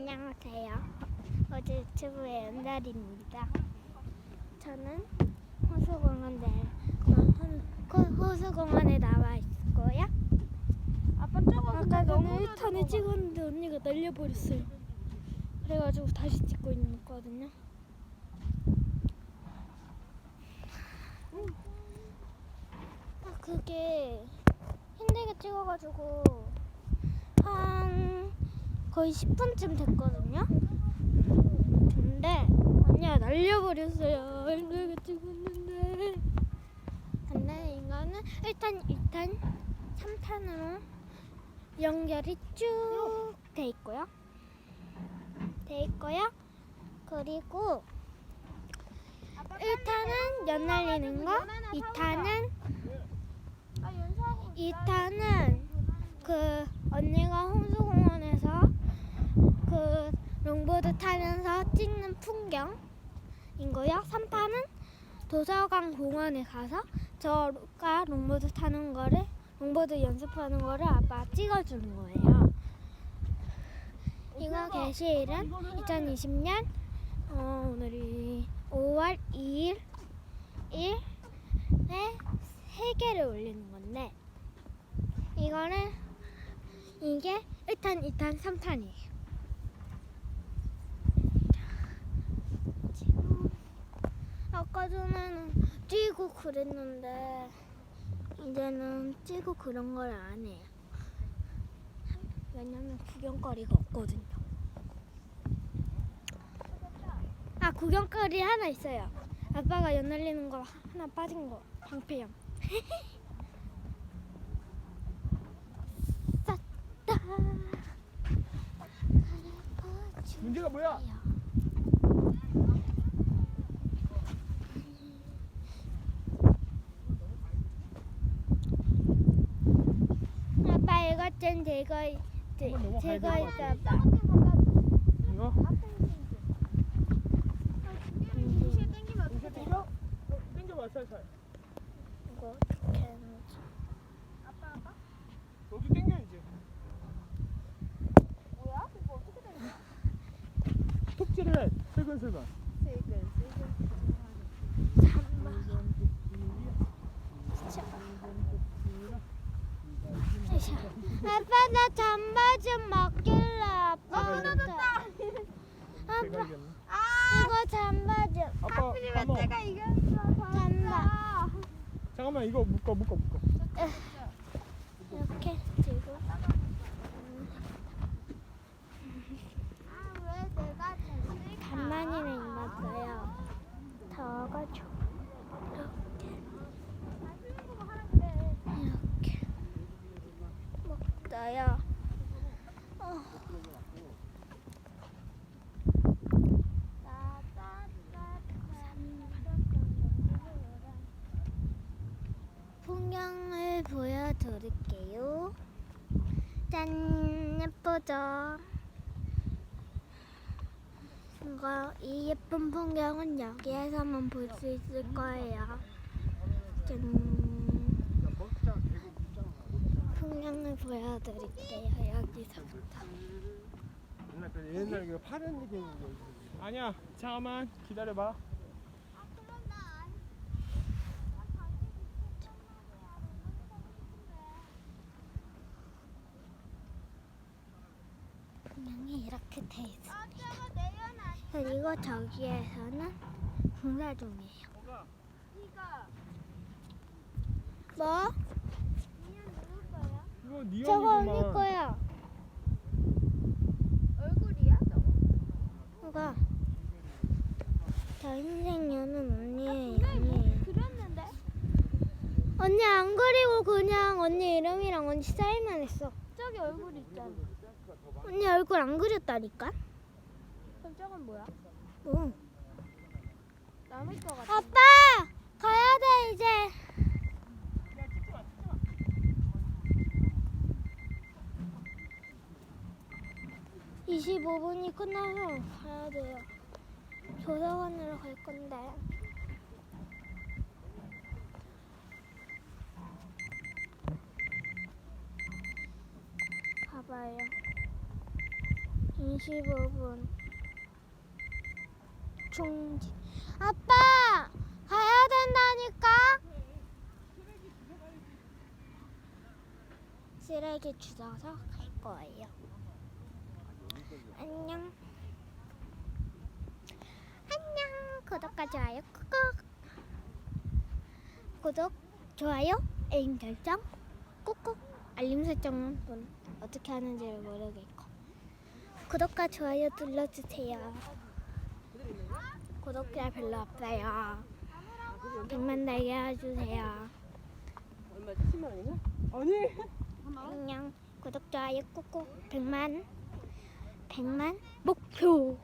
안녕하세요. 어제 유튜브의 연달입니다. 저는 호수공원 내 호수공원에 나와 있고요. 아빠 저거 아까 너무 1탄을 찍었는데 언니가 날려버렸어요. 그래가지고 다시 찍고 있거든요. 아 그게 힘들게 찍어가지고 한 거의 10분쯤 됐거든요. 근데 언니가 날려버렸어요. 힘들게 찍었는데. 근데 이거는 1탄, 2탄, 3탄으로 연결이 쭉 돼 있고요. 돼 있고요. 그리고 1탄은 연 날리는 거, 2탄은 아 연사하고 2탄은 그 언니가 홍수공원에서 그 롱보드 타면서 찍는 풍경인 거요. 3탄은 도서관 공원에 가서 저가 롱보드 타는 거를 롱보드 연습하는 거를 아빠 찍어주는 거예요. 이거 게시일은 2020년 어, 오늘이 5월 2일 1에 세 개를 올리는 건데 이거는 이게 1탄, 2탄, 3탄이에요. 지금 아까 전에는 뛰고 그랬는데 이제는 뛰고 그런 걸 안 해요. 왜냐면 구경거리가 없거든요. 아 구경거리 하나 있어요. 아빠가 연 날리는 거 하나 빠진 거. 쌌다. 문제가 뭐야? 아빠 좀 제거 제, 한번 넘어가야 제거 될것. 있어봐. 이거? 동시에? 땡겨? 어, 땡겨봐 살살 이거 어떻게 하는지. 아빠 아빠? 너도 땡겨 이제 뭐야? 이거 어떻게 된 거야? 톡질을 해 슬근슬근 슬근 슬근 잠만. 진짜. 아빠 나 잠바 좀 맡길래 아빠. 내가 아빠 내가 이거 잠바 좀. 아빠 가만 내가 이겼어 잠바. 잠깐만 이거 묶어 묶어 묶어 이렇게 들고. 아 왜 내가 졌을까? 간만이나 입었어요. 더워가지고. 이렇게. 먹어요. 어. 풍경을 보여드릴게요. 짠 예쁘죠? 이거 이 예쁜 풍경은 여기에서만 볼 수 있을 거예요. 짠 풍경을 보여드릴게요. 여기서부터. 옛날 그 옛날 그 파란 이게 아니야 잠깐만 기다려봐 풍경이 이렇게 돼 있습니다. 그리고 저기에서는 공사 중이에요. 이거 뭐? 이거 네 저거 언니 거야. 얼굴이야 저거? 누가? 저 흰색 년은 언니의 분명히 언니. 뭐 그렸는데? 언니 안 그리고 그냥 언니 이름이랑 언니 사인만 했어. 저기 얼굴 있잖아 언니 얼굴 안 그렸다니까? 그럼 저건 뭐야? 뭐? 남을 거 같아 아빠 가야 돼 이제. (25분이) 끝나서 가야 돼요 도서관으로 갈 건데 봐봐요 이 15분 중지. 아빠 가야 된다니까. 쓰레기 주워서 갈 거예요. 안녕. 안녕. 구독과 좋아요 꾹꾹. 구독, 좋아요, 알림 설정 꾹꾹. 알림 설정은 어떻게 하는지를 모르겠고. 구독과 좋아요 눌러주세요. 구독자 별로 없어요. 100만 달게 해주세요. 얼마지? 10만 원인가? 아니. 안녕. 구독, 좋아요 꾹꾹. 100만. 100만 목표.